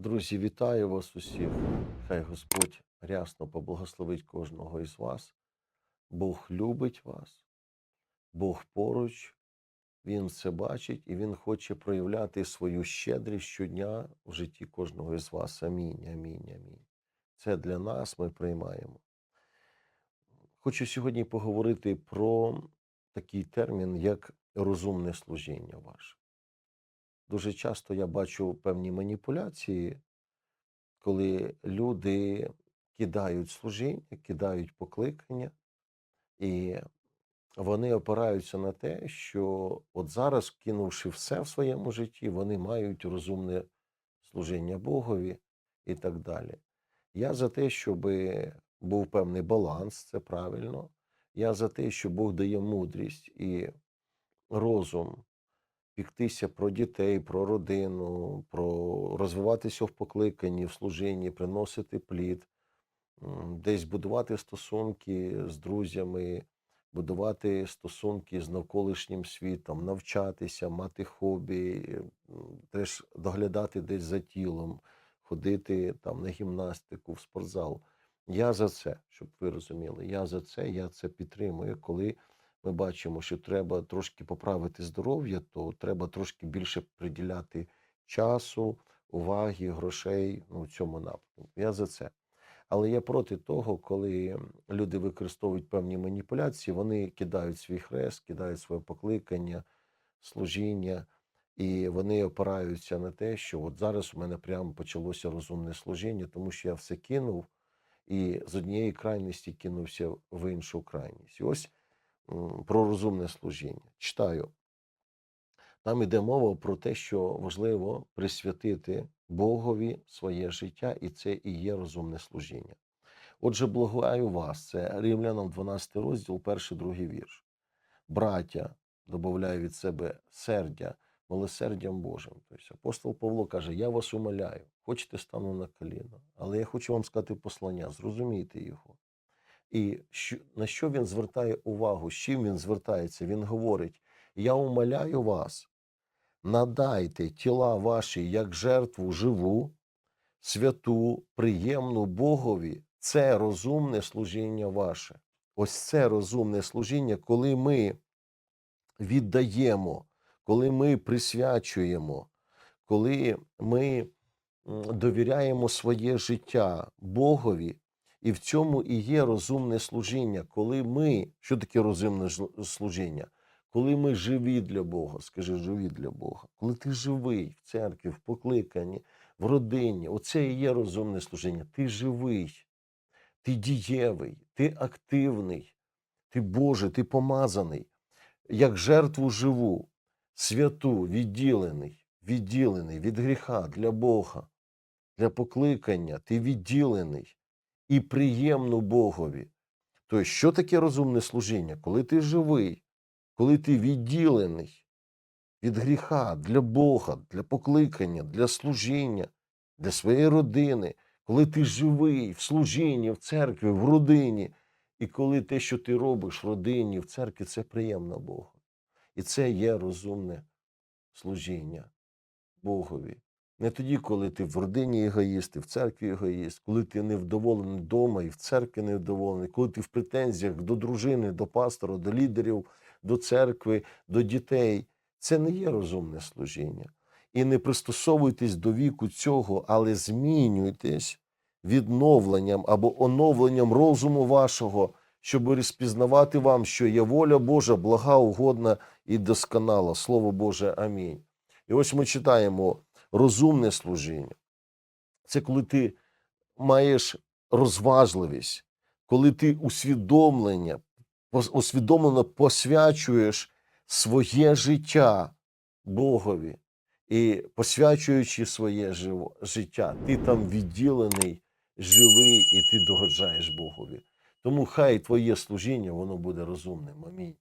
Друзі, вітаю вас усіх. Хай Господь рясно поблагословить кожного із вас. Бог любить вас, Бог поруч, Він все бачить і Він хоче проявляти свою щедрість щодня в житті кожного із вас. Амінь, амінь, амінь. Це для нас ми приймаємо. Хочу сьогодні поговорити про такий термін, як розумне служіння ваше. Дуже часто я бачу певні маніпуляції, коли люди кидають служіння, кидають покликання, і вони опираються на те, що от зараз, кинувши все в своєму житті, вони мають розумне служіння Богові і так далі. Я за те, щоб був певний баланс, це правильно. Я за те, що Бог дає мудрість і розум піктися про дітей, про родину, про розвиватися в покликанні, в служінні, приносити плід, десь будувати стосунки з друзями, будувати стосунки з навколишнім світом, навчатися, мати хобі, теж доглядати десь за тілом, ходити там на гімнастику, в спортзал. Я за це, щоб ви розуміли. Я за це, я це підтримую. Коли ми бачимо, що треба трошки поправити здоров'я, то треба трошки більше приділяти часу, уваги, грошей ну, цьому напрямку. Я за це. Але я проти того, коли люди використовують певні маніпуляції, вони кидають свій хрест, кидають своє покликання, служіння, і вони опираються на те, що от зараз у мене прямо почалося розумне служіння, тому що я все кинув і з однієї крайності кинувся в іншу крайність. І ось про розумне служіння. Читаю. Там йде мова про те, що важливо присвятити Богові своє життя, і це і є розумне служіння. Отже, благаю вас, це Римлянам 12 розділ, перший, другий вірш. Браття, додаю від себе сердя, милосердям Божим. Тобто апостол Павло каже: Я вас умоляю, хочете стану на коліно, але я хочу вам сказати послання, зрозумійте його. І що, на що він звертає увагу? З чим він звертається? Він говорить: Я умоляю вас, надайте тіла ваші як жертву живу, святу, приємну Богові. Це розумне служіння ваше. Ось це розумне служіння, коли ми віддаємо, коли ми присвячуємо, коли ми довіряємо своє життя Богові, і в цьому і є розумне служіння, коли ми, що таке розумне служіння? Коли ми живі для Бога, скажи, живі для Бога, коли ти живий в церкві, в покликанні, в родині, оце і є розумне служіння. Ти живий, ти дієвий, ти активний, ти Божий, ти помазаний, як жертву живу, святу, відділений, відділений від гріха для Бога, для покликання, ти відділений і приємну Богові. Тобто, що таке розумне служіння? Коли ти живий, коли ти відділений від гріха для Бога, для покликання, для служіння, для своєї родини, коли ти живий в служінні, в церкві, в родині, і коли те, що ти робиш в родині, в церкві, це приємно Богу. І це є розумне служіння Богові. Не тоді, коли ти в родині егоїст, і в церкві егоїст, коли ти невдоволений вдома і в церкві невдоволений, коли ти в претензіях до дружини, до пастора, до лідерів, до церкви, до дітей. Це не є розумне служіння. І не пристосовуйтесь до віку цього, але змінюйтесь відновленням або оновленням розуму вашого, щоб розпізнавати вам, що є воля Божа, блага, угодна і досконала. Слово Боже, амінь. І ось ми читаємо розумне служіння. Це коли ти маєш розважливість, коли ти усвідомлення, усвідомлено посвячуєш своє життя Богові. І посвячуючи своє життя, ти там відділений, живий, і ти догоджаєш Богові. Тому хай твоє служіння воно буде розумним. Амінь.